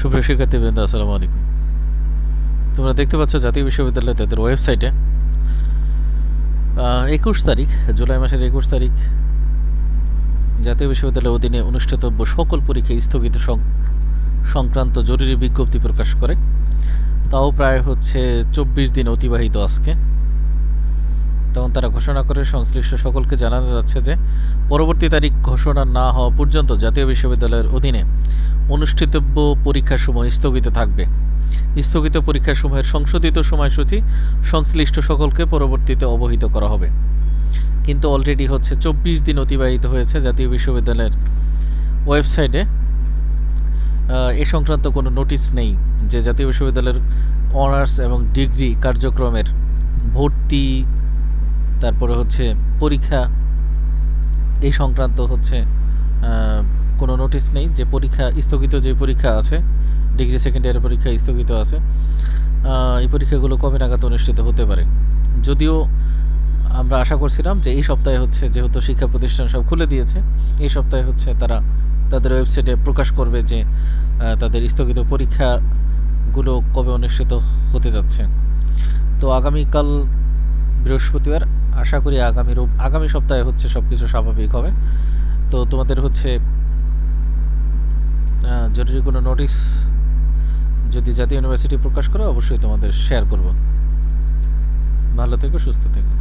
সুপ্রিয় শিক্ষার্থীবৃন্দ, আসসালামু আলাইকুম। তোমরা দেখতে পাচ্ছ জাতীয় বিশ্ববিদ্যালয় তাদের ওয়েবসাইটে। একুশ তারিখ, জুলাই মাসের একুশ তারিখ, জাতীয় বিশ্ববিদ্যালয়ের অধীনে অনুষ্ঠিতব্য সকল পরীক্ষা স্থগিত সংক্রান্ত জরুরি বিজ্ঞপ্তি প্রকাশ করে। তাও প্রায় হচ্ছে চব্বিশ দিন অতিবাহিত আজকে। তখন তারা ঘোষণা করে সংশ্লিষ্ট সকলকে জানানো যাচ্ছে যে পরবর্তী তারিখ ঘোষণা না হওয়া পর্যন্ত জাতীয় বিশ্ববিদ্যালয়ের অধীনে অনুষ্ঠিতব্য পরীক্ষার সময় স্থগিত থাকবে। স্থগিত পরীক্ষার সময়ের সংশোধিত সময়সূচি সংশ্লিষ্ট সকলকে পরবর্তীতে অবহিত করা হবে। কিন্তু অলরেডি হচ্ছে চব্বিশ দিন অতিবাহিত হয়েছে জাতীয় বিশ্ববিদ্যালয়ের ওয়েবসাইটে। এ সংক্রান্ত কোনো নোটিশ নেই যে জাতীয় বিশ্ববিদ্যালয়ের অনার্স এবং ডিগ্রি কার্যক্রমের ভর্তি তারপরে হচ্ছে পরীক্ষা, এই সংক্রান্ত হচ্ছে কোনো নোটিশ নেই যে পরীক্ষা, স্থগিত যে পরীক্ষা আছে ডিগ্রি সেকেন্ড ইয়ারের পরীক্ষা স্থগিত আছে এই পরীক্ষাগুলো কবে নাগাদ অনুষ্ঠিত হতে পারে? যদিও আমরা আশা করছিলাম যে এই সপ্তাহে হচ্ছে যেহেতু শিক্ষা প্রতিষ্ঠান সব খুলে দিয়েছে, এই সপ্তাহে হচ্ছে তারা তাদের ওয়েবসাইটে প্রকাশ করবে যে তাদের স্থগিত পরীক্ষাগুলো কবে অনুষ্ঠিত হতে যাচ্ছে। তো আগামীকাল বৃহস্পতিবার আশা করি আগামী আগামী সপ্তাহে হচ্ছে সব কিছু স্বাভাবিক হবে। তো তোমাদের হচ্ছে জরুরি কোনো নোটিশ যদি জাতীয় ইউনিভার্সিটি প্রকাশ করে, অবশ্যই তোমাদের শেয়ার করব। ভালো থেকো, সুস্থ থেকো।